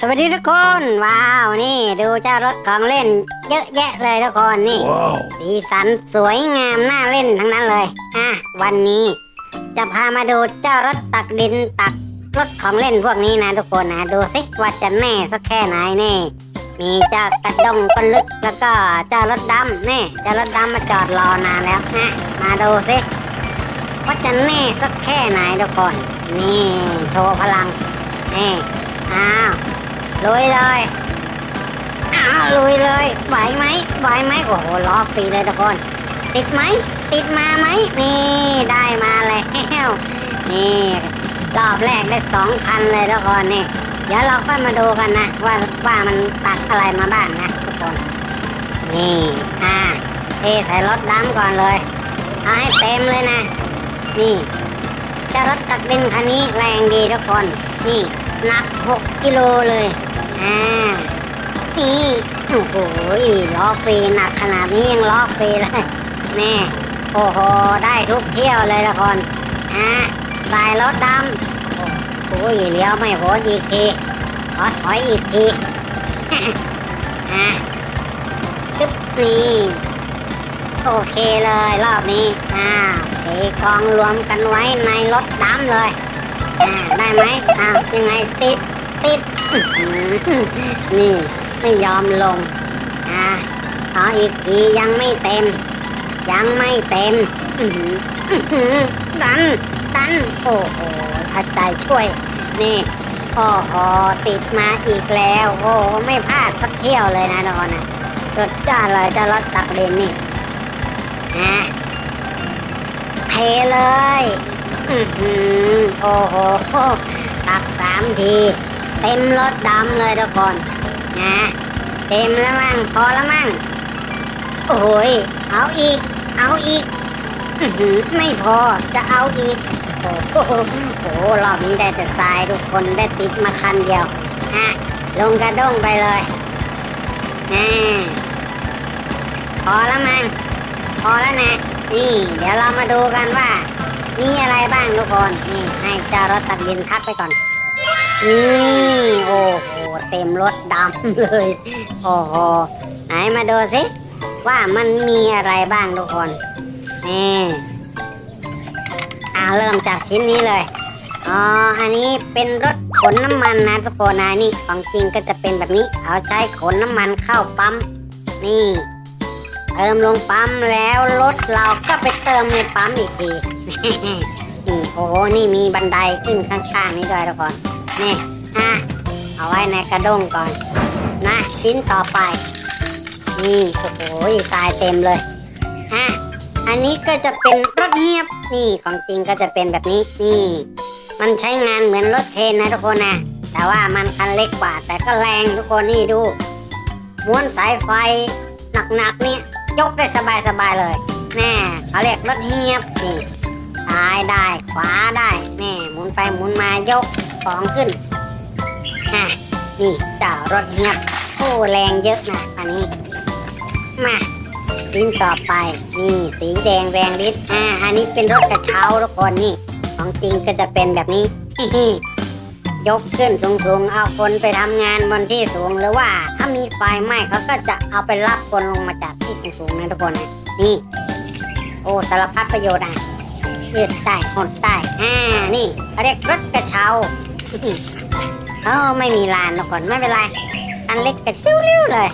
สวัสดีทุกคน ว้าวนี่ดูเจ้ารถของเล่น เยอะแยะเลยทุกคนนี่ Wow. สีสันสวยงามน่าเล่นทั้งนั้นเลยอะวันนี้ จะพามาดูเจ้ารถตักดินตักรถของเล่นพวกนี้นะทุกคนนะดูสิว่าจะแน่สักแค่ไหนนี่มีเจ้ากระดงก้นลึกแล้วก็เจ้ารถดำนี่เจ้ารถดำมาจอดรอนานแล้วนะมาดูสิว่าจะแน่สักแค่ไหนทุกคน นี่โชว์พลังนี่อ้าว ลุยเลยอ้าวลุยเลยไหวไหมไหวไหมโอ้โหล้อฟรีเลยทุกคน ติดไหมติดมาไหมนี่ได้มาแล้วนี่รอบแรกได้สองพันเลยทุกคนนี่เดี๋ยวเราค่อยมาดูกันนะ ว่าว่ามันตัดอะไรมาบ้างนะทุกคน นี่อ่าเทใส่รถดำก่อนเลยเอาให้เต็มเลยนะ นี่จะรถตักดินคันนี้แรงดีทุกคน นี่หนักหกกิโลเลย อ่านี่โอ้โหล้อฟรีหนักขนาดนี้ยังล้อฟรีเลยแน่โอ้โห ได้ทุกเที่ยวเลยละคนอ่าสายรถดำโอ้โหเลี้ยวไม่โหนอีกทีขอถอยอีกทีอะตึ๊บนี่โอเคเลยรอบนี้อ่าเทกองรวมกันไว้ในรถดำเลยอ่าได้ไหมอ้าวยังไงติด ติด นี่ไม่ยอมลง อ่าขออีกทียังไม่เต็ม ยังไม่เต็มดันดันโอ้โหอาจารย์ช่วย นี่โอ้โหติดมาอีกแล้ว โอ้ไม่พลาดสักเที่ยวเลยนะนอนนะสุดยอดเลยจะรถตักเดนนี่อะเทเลย โอ้โห ตักสามที เต็มรถดำเลยทุกคนนะเต็มแล้วมั้งพอแล้วมั้งโอ้ยเอาอีก เอาอีกไม่พอจะเอาอีกโอ้โหโอ้โหรอบนี้ได้แต่ทรายทุกคนได้ติดมาคันเดียวอะลงกระด้งไปเลยอ่าพอแล้วมั้งพอแล้วนะ นี่ เดี๋ยวเรามาดูกันว่า มีอะไรบ้างทุกคน นี่ ให้เจ้ารถตักดินพักไปก่อน นี่โอ้โหเต็มรถดำเลย โอ้โหไหนมาดูสิ ว่ามันมีอะไรบ้างทุกคน นี่อ่าเริ่มจากชิ้นนี้เลย อ๋อ อันนี้เป็นรถขนน้ำมันนะทุกคนนะนี่ของจริงก็จะเป็นแบบนี้ เอาใช้ขนน้ำมันเข้าปั๊ม นี่เติมลงปั๊มแล้วรถเราก็ไปเติมในปั๊มอีกทีนี่โอ้โหนี่มีบันไดขึ้นข้างๆนี่ด้วยทุกคน นี่อะเอาไว้ในกระด้งก่อน นะชิ้นต่อไป นี่โอ้โหทรายเต็มเลยอะอันนี้ก็จะเป็นรถเงียบนี่ของจริงก็จะเป็นแบบนี้นี่ มันใช้งานเหมือนรถเทรนนะทุกคนนะแต่ว่ามันคันเล็กกว่า แต่ก็แรงทุกคนนี่ดูม้วนสายไฟหนักๆเนี่ยยกได้สบายๆเลยแน่เขาเรียกรถเงียบนี่ซ้ายได้ขวาได้แน่หมุนไปหมุนมายก ของขึ้นอะนี่เจ้ารถเงียบโอ้แรงเยอะนะอันนี้ มาชิ้นต่อไป นี่สีแดงแรงฤทธิ์อ่าอันนี้เป็นรถกระเช้าทุกคนนี่ ของจริงก็จะเป็นแบบนี้ยกขึ้นสูงๆ เอาคนไปทำงานบนที่สูงหรือว่า ถ้ามีไฟไหม้เขาก็จะเอาไปรับคนลงมาจากที่สูงๆนะทุกคนนะนี่ โอ้สารพัดประโยชน์อะยืดได้หดได้อ่านี่เขาเรียกรถกระเช้า เอ้าไม่มีลานทุกคนไม่เป็นไร อันเล็กกระจิ้วริ้วเลย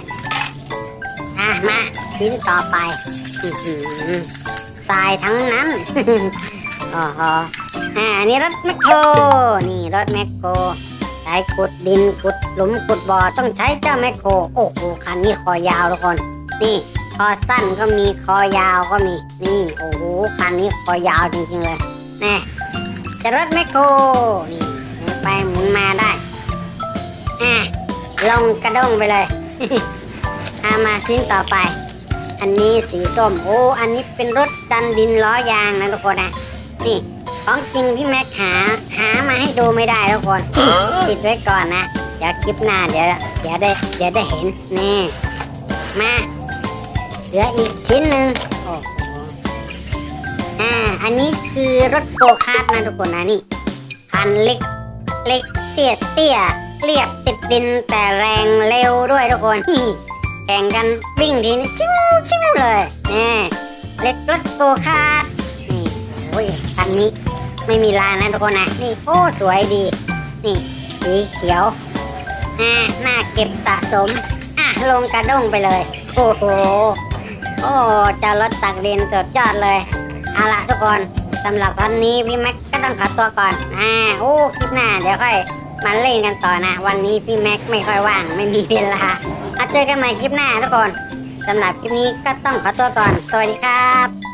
อะมาชิ้นต่อไปทรายทั้งนั้นโอ้โหอ่าอันนี้รถแมคโคร นี่รถแมคโครใช้ขุดดินขุดหลุมขุดบ่อต้องใช้เจ้าแมคโคร โอ้โหคันนี้คอยาวทุกคน นี่คอสั้นก็มีคอยาวก็มี นี่โอ้โหคันนี้คอยาวจริงๆเลยแน่จะรถแมคโครนี่ ไปหมุนมาได้อะลงกระด้งไปเลยเอามาชิ้นต่อไป อันนี้สีส้มโอ้อันนี้เป็นรถดันดินล้อยางนะทุกคนนะนี่ของจริงพี่แม็กหาหามาให้ดูไม่ได้ทุกคนติดไว้ก่อนนะเดี๋ยวคลิปหน้าเดี๋ยวเดี๋ยวได้เดี๋ยวได้เห็นนี่มาเหลืออีกชิ้นหนึ่งโอ้โหอ่าอันนี้คือรถโกคาร์ทนะทุกคนนะนี่คันเล็ก เล็กเตี้ยเตี้ยเรียบติดดินแต่แรงเร็วด้วยทุกคนแข่งกันวิ่งทีนี่ชิวชิวเลยนี่เล็กรถโกคาร์นี่โอ้ยคันนี้ไม่มีลายนะทุกคนนะนี่โอ้สวยดี นี่สีเขียวอ่าน่าเก็บสะสมอะลงกระด้งไปเลย โอ้โหโอ้เจ้ารถตักดินสุดยอดเลยเอาละทุกคนสำหรับวันนี้พี่แม็ก ก็ต้องขอตัวก่อนอ่าโอ้คลิปหน้าเดี๋ยวค่อยมาเล่นกันต่อนะ วันนี้พี่แม็กไม่ค่อยว่างไม่มีเวลาอาเจอกันใหม่คลิปหน้าทุกคนสำหรับคลิปนี้ก็ต้องขอตัวก่อน สวัสดีครับ